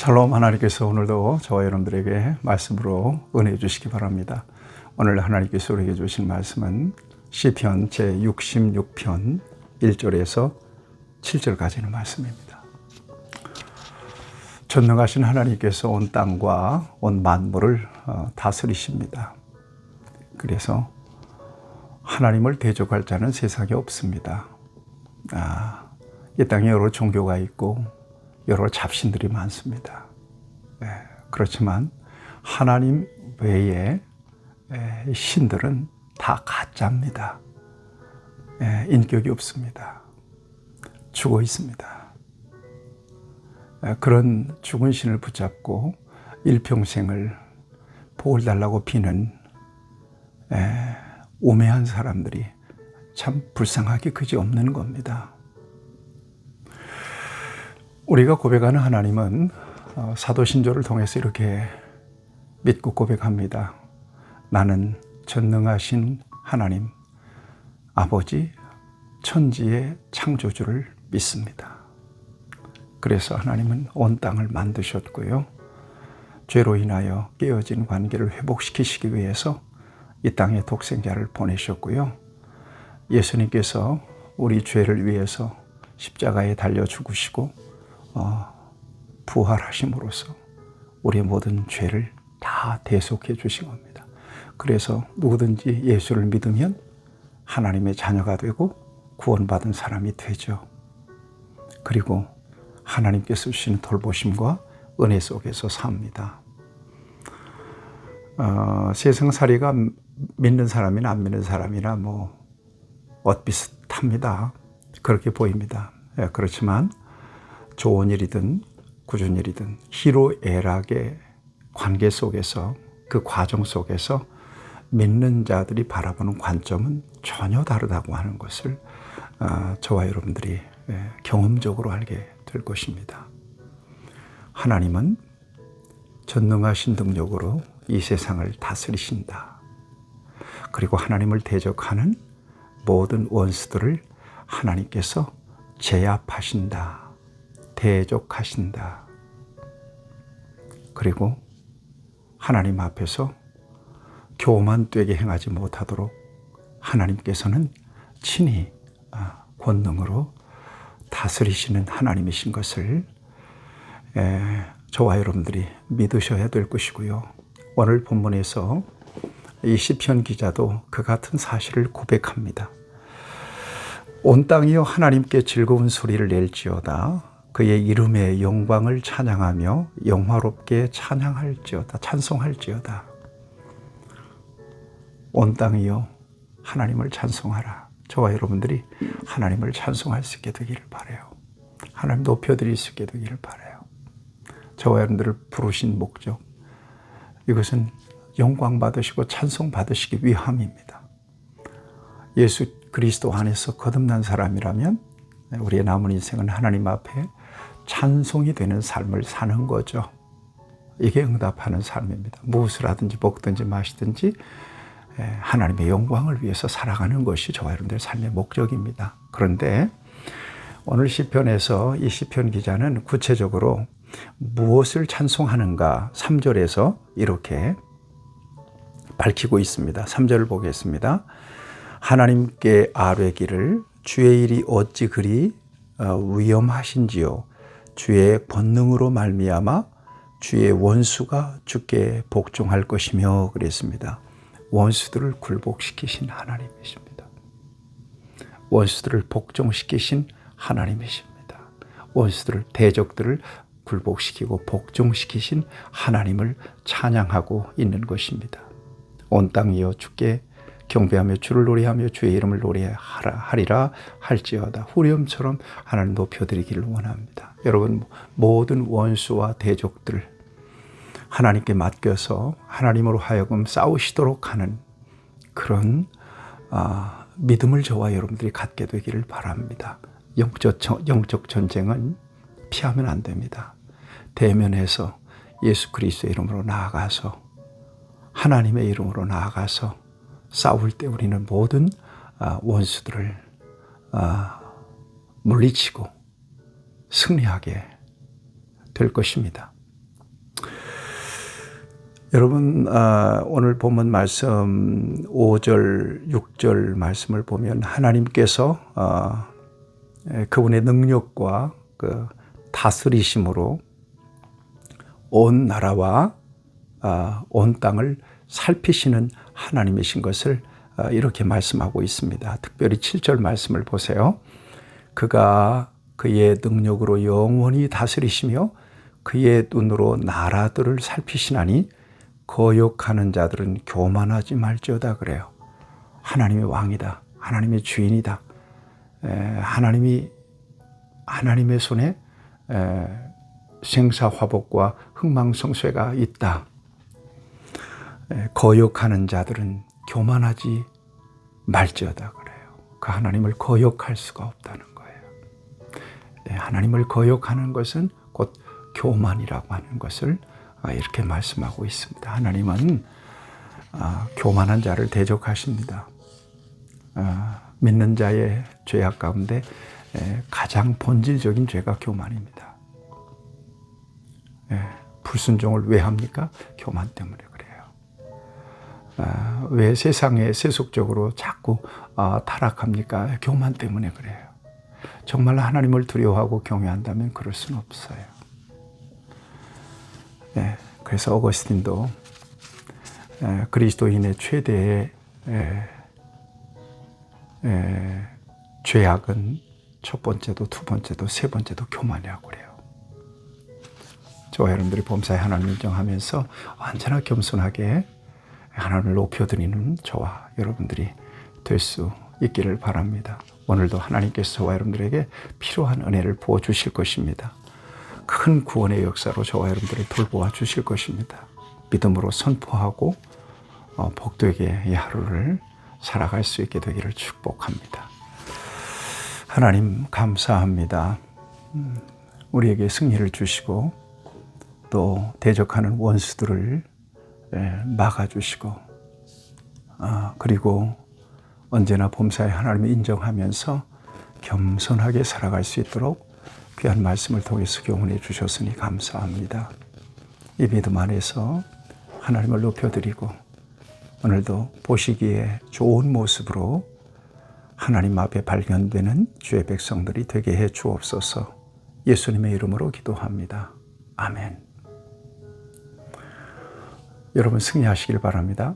샬롬 하나님께서 오늘도 저와 여러분들에게 말씀으로 은혜 주시기 바랍니다. 오늘 하나님께서 우리에게 주신 말씀은 시편 제 66편 1절에서 7절까지는 말씀입니다. 전능하신 하나님께서 온 땅과 온 만물을 어, 다스리십니다. 그래서 하나님을 대적할 자는 세상에 없습니다. 아, 이 땅에 여러 종교가 있고 여러 잡신들이 많습니다. 네, 그렇지만 하나님 외에 신들은 다 가짜입니다. 네, 인격이 없습니다. 죽어 있습니다. 네, 그런 죽은 신을 붙잡고 일평생을 복을 달라고 비는 우매한 사람들이 참 불쌍하기 그지 없는 겁니다. 우리가 고백하는 하나님은 어, 사도신조를 통해서 이렇게 믿고 고백합니다. 나는 전능하신 하나님, 아버지, 천지의 창조주를 믿습니다. 그래서 하나님은 온 땅을 만드셨고요. 죄로 인하여 깨어진 관계를 회복시키시기 위해서 이 땅에 독생자를 보내셨고요. 예수님께서 우리 죄를 위해서 십자가에 달려 죽으시고 어, 부활하심으로써 우리의 모든 죄를 다 대속해 주신 겁니다. 그래서 누구든지 예수를 믿으면 하나님의 자녀가 되고 구원받은 사람이 되죠. 그리고 하나님께서 주시는 돌보심과 은혜 속에서 삽니다. 어, 세상살이가 믿는 사람이나 안 믿는 사람이나 뭐 엇비슷합니다. 그렇게 보입니다. 예, 그렇지만 좋은 일이든 꾸준 일이든 희로애락의 관계 속에서 그 과정 속에서 믿는 자들이 바라보는 관점은 전혀 다르다고 하는 것을 아, 저와 여러분들이 예, 경험적으로 알게 될 것입니다. 하나님은 전능하신 능력으로 이 세상을 다스리신다. 그리고 하나님을 대적하는 모든 원수들을 하나님께서 제압하신다. 대적하신다. 그리고 하나님 앞에서 교만되게 행하지 못하도록 하나님께서는 친히 아, 권능으로 다스리시는 하나님이신 것을 저와 여러분들이 믿으셔야 될 것이고요. 오늘 본문에서 이 시편 기자도 그 같은 사실을 고백합니다. 온 땅이여 하나님께 즐거운 소리를 낼지어다. 그의 이름의 영광을 찬양하며 영화롭게 찬양할지어다 찬송할지어다. 온 땅이여 하나님을 찬송하라. 저와 여러분들이 하나님을 찬송할 수 있게 되기를 바래요. 하나님 높여드릴 수 있게 되기를 바래요. 저와 여러분들을 부르신 목적 이것은 영광 받으시고 찬송 받으시기 위함입니다. 예수 그리스도 안에서 거듭난 사람이라면 우리의 남은 인생은 하나님 앞에 찬송이 되는 삶을 사는 거죠. 이게 응답하는 삶입니다. 무엇을 하든지 먹든지 마시든지 하나님의 영광을 위해서 살아가는 것이 저와 여러분들의 삶의 목적입니다. 그런데 오늘 시편에서 이 시편 기자는 구체적으로 무엇을 찬송하는가 3절에서 이렇게 밝히고 있습니다. 3절을 보겠습니다. 하나님께 아뢰기를 주의 일이 어찌 그리 어, 위험하신지요 주의 본능으로 말미암아 주의 원수가 주께 복종할 것이며 그랬습니다. 원수들을 굴복시키신 하나님이십니다. 원수들을 복종시키신 하나님이십니다. 원수들을 대적들을 굴복시키고 복종시키신 하나님을 찬양하고 있는 것입니다. 온 땅이여 주께 경배하며 주를 노래하며 주의 이름을 노래하리라 할지어다 후렴처럼 하나님 높여드리기를 원합니다. 여러분 모든 원수와 대적들 하나님께 맡겨서 하나님으로 하여금 싸우시도록 하는 그런 아, 믿음을 저와 여러분들이 갖게 되기를 바랍니다. 영적, 영적 전쟁은 피하면 안 됩니다. 대면해서 예수 그리스도의 이름으로 나아가서 하나님의 이름으로 나아가서 싸울 때 우리는 모든 아, 원수들을 아, 물리치고 승리하게 될 것입니다. 여러분 아, 오늘 본문 말씀 5절, 6절 말씀을 보면 하나님께서 그분의 능력과 그 다스리심으로 온 나라와 아, 온 땅을 살피시는 하나님이신 것을 아, 이렇게 말씀하고 있습니다. 특별히 7절 말씀을 보세요. 그가 그의 능력으로 영원히 다스리시며 그의 눈으로 나라들을 살피시나니 거역하는 자들은 교만하지 말지어다 그래요. 하나님의 왕이다. 하나님의 주인이다. 에, 하나님이 하나님의 손에 에, 생사화복과 흥망성쇠가 있다. 에, 거역하는 자들은 교만하지 말지어다 그래요. 그 하나님을 거역할 수가 없다는 거예요. 에, 하나님을 거역하는 것은 곧 교만이라고 하는 것을 아, 이렇게 말씀하고 있습니다. 하나님은 아, 교만한 자를 대적하십니다. 아, 믿는 자의 죄악 가운데 가장 본질적인 죄가 교만입니다. 불순종을 왜 합니까? 교만 때문에. 왜 세상에 세속적으로 자꾸 타락합니까? 교만 때문에 그래요. 정말 하나님을 두려워하고 경외한다면 그럴 수는 없어요. 예, 그래서 어거스틴도 예, 그리스도인의 최대의 죄악은 첫 번째도 두 번째도 세 번째도 교만이라고 그래요. 저와 여러분들이 범사에 하나님 인정하면서 언제나 겸손하게 하나님을 높여드리는 저와 여러분들이 될 수 있기를 바랍니다. 오늘도 하나님께서 저와 여러분들에게 필요한 은혜를 부어 주실 것입니다. 큰 구원의 역사로 저와 여러분들을 돌보아 주실 것입니다. 믿음으로 선포하고 어, 복되게 이 하루를 살아갈 수 있게 되기를 축복합니다. 하나님 감사합니다. 음, 우리에게 승리를 주시고 또 대적하는 원수들을 예, 막아주시고 아, 그리고 언제나 범사의 하나님을 인정하면서 겸손하게 살아갈 수 있도록 귀한 말씀을 통해서 교훈해 주셨으니 감사합니다. 이 믿음 안에서 하나님을 높여드리고 오늘도 보시기에 좋은 모습으로 하나님 앞에 발견되는 주의 백성들이 되게 해 주옵소서 예수님의 이름으로 기도합니다. 아멘. 여러분 승리하시길 바랍니다.